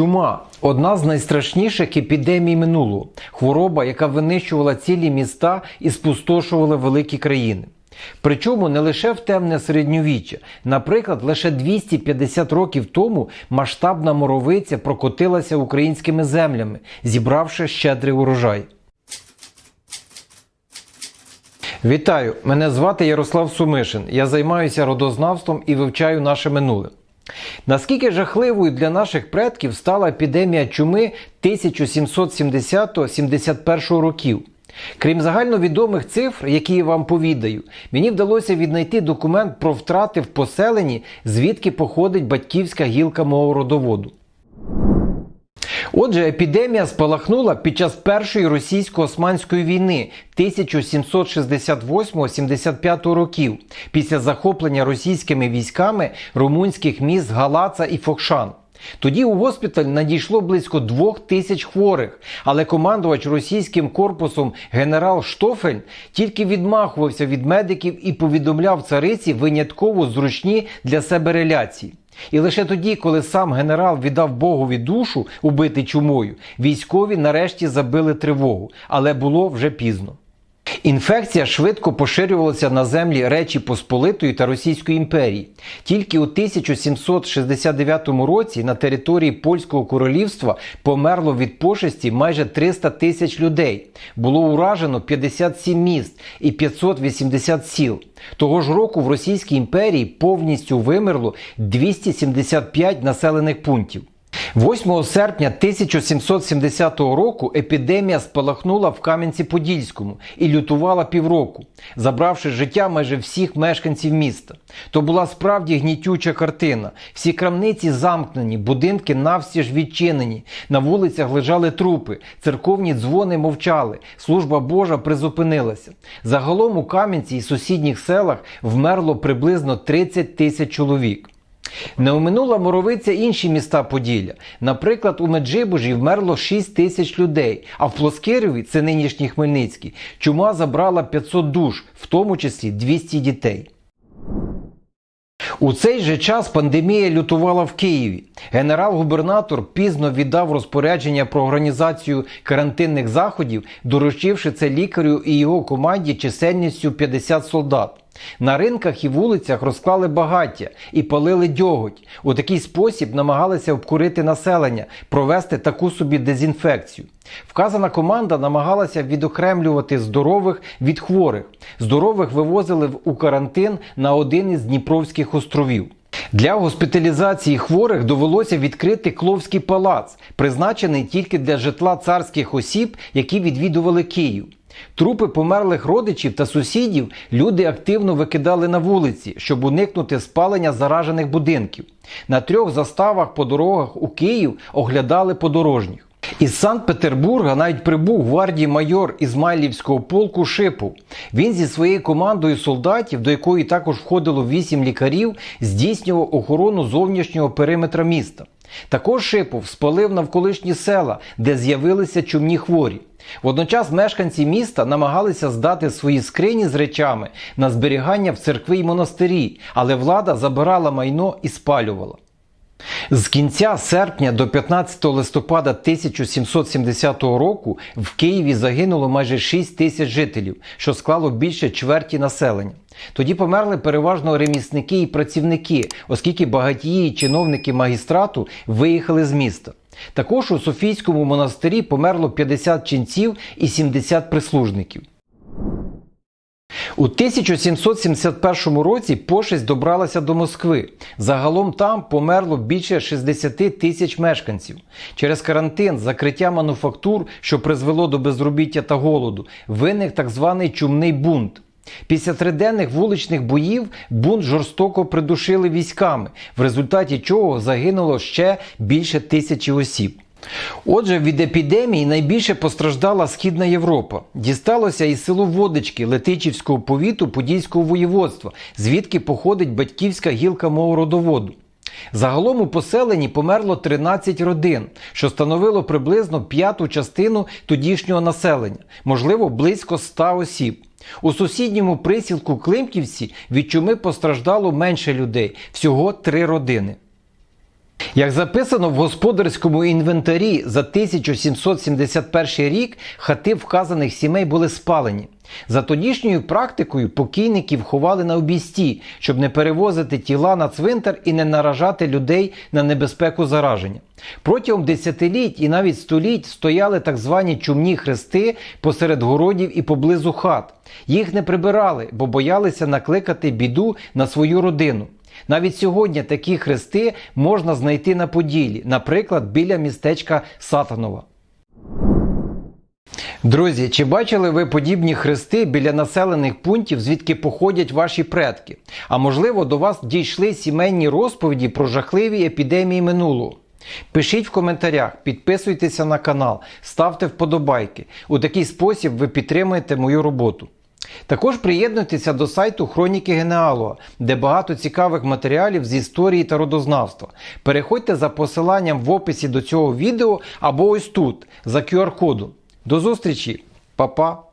Чума одна з найстрашніших епідемій минулого. Хвороба, яка винищувала цілі міста і спустошувала великі країни. Причому не лише в темне середньовіччя. Наприклад, лише 250 років тому масштабна моровиця прокотилася українськими землями, зібравши щедрий урожай. Вітаю! Мене звати Ярослав Сумишин. Я займаюся родознавством і вивчаю наше минуле. Наскільки жахливою для наших предків стала епідемія чуми 1770-71 років? Крім загальновідомих цифр, які я вам повідаю, мені вдалося віднайти документ про втрати в поселенні, звідки походить батьківська гілка мого родоводу. Отже, епідемія спалахнула під час Першої російсько-османської війни 1768-75 років після захоплення російськими військами румунських міст Галаца і Фокшан. Тоді у госпіталь надійшло близько двох тисяч хворих, але командувач російським корпусом генерал Штофель тільки відмахувався від медиків і повідомляв цариці винятково зручні для себе реляції. І лише тоді, коли сам генерал віддав Богові душу убити чумою, військові нарешті забили тривогу, але було вже пізно. Інфекція швидко поширювалася на землі Речі Посполитої та Російської імперії. Тільки у 1769 році на території Польського королівства померло від пошесті майже 300 тисяч людей. Було уражено 57 міст і 580 сіл. Того ж року в Російській імперії повністю вимерло 275 населених пунктів. 8 серпня 1770 року епідемія спалахнула в Кам'янці-Подільському і лютувала півроку, забравши життя майже всіх мешканців міста. То була справді гнітюча картина. Всі крамниці замкнені, будинки навстіж відчинені, на вулицях лежали трупи, церковні дзвони мовчали, служба Божа призупинилася. Загалом у Кам'янці і сусідніх селах вмерло приблизно 30 тисяч чоловік. Не оминула моровиця інші міста Поділля. Наприклад, у Меджибужі вмерло 6 тисяч людей, а в Плоскирові, це нинішній Хмельницький, чума забрала 500 душ, в тому числі 200 дітей. У цей же час пандемія лютувала в Києві. Генерал-губернатор пізно віддав розпорядження про організацію карантинних заходів, доручивши це лікарю і його команді чисельністю 50 солдат. На ринках і вулицях розклали багаття і палили дьоготь. У такий спосіб намагалися обкурити населення, провести таку собі дезінфекцію. Вказана команда намагалася відокремлювати здорових від хворих. Здорових вивозили у карантин на один із Дніпровських островів. Для госпіталізації хворих довелося відкрити Кловський палац, призначений тільки для житла царських осіб, які відвідували Київ. Трупи померлих родичів та сусідів люди активно викидали на вулиці, щоб уникнути спалення заражених будинків. На трьох заставах по дорогах у Київ оглядали подорожніх. Із Санкт-Петербурга навіть прибув гвардії майор Ізмайлівського полку Шипов. Він зі своєю командою солдатів, до якої також входило вісім лікарів, здійснював охорону зовнішнього периметра міста. Також Шипов спалив навколишні села, де з'явилися чумні хворі. Водночас мешканці міста намагалися здати свої скрині з речами на зберігання в церкви й монастирі, але влада забирала майно і спалювала. З кінця серпня до 15 листопада 1770 року в Києві загинуло майже 6 тисяч жителів, що склало більше чверті населення. Тоді померли переважно ремісники і працівники, оскільки багатії і чиновники магістрату виїхали з міста. Також у Софійському монастирі померло 50 ченців і 70 прислужників. У 1771 році пошесть добралася до Москви. Загалом там померло більше 60 тисяч мешканців. Через карантин, закриття мануфактур, що призвело до безробіття та голоду, виник так званий чумний бунт. Після триденних вуличних боїв бунт жорстоко придушили військами, в результаті чого загинуло ще більше тисячі осіб. Отже, від епідемії найбільше постраждала Східна Європа. Дісталося і село Водички Летичівського повіту Подільського воєводства, звідки походить батьківська гілка мого родоводу. Загалом у поселенні померло 13 родин, що становило приблизно п'яту частину тодішнього населення, можливо, близько 100 осіб. У сусідньому присілку Климківці від чуми постраждало менше людей, всього три родини. Як записано в господарському інвентарі за 1771 рік хати вказаних сімей були спалені. За тодішньою практикою покійників ховали на обісті, щоб не перевозити тіла на цвинтар і не наражати людей на небезпеку зараження. Протягом десятиліть і навіть століть стояли так звані чумні хрести посеред городів і поблизу хат. Їх не прибирали, бо боялися накликати біду на свою родину. Навіть сьогодні такі хрести можна знайти на Поділі, наприклад, біля містечка Сатанова. Друзі, чи бачили ви подібні хрести біля населених пунктів, звідки походять ваші предки? А можливо, до вас дійшли сімейні розповіді про жахливі епідемії минулого? Пишіть в коментарях, підписуйтеся на канал, ставте вподобайки. У такий спосіб ви підтримуєте мою роботу. Також приєднуйтеся до сайту Хроніки Генеалога, де багато цікавих матеріалів з історії та родознавства. Переходьте за посиланням в описі до цього відео або ось тут, за QR-кодом. До зустрічі, Па-па!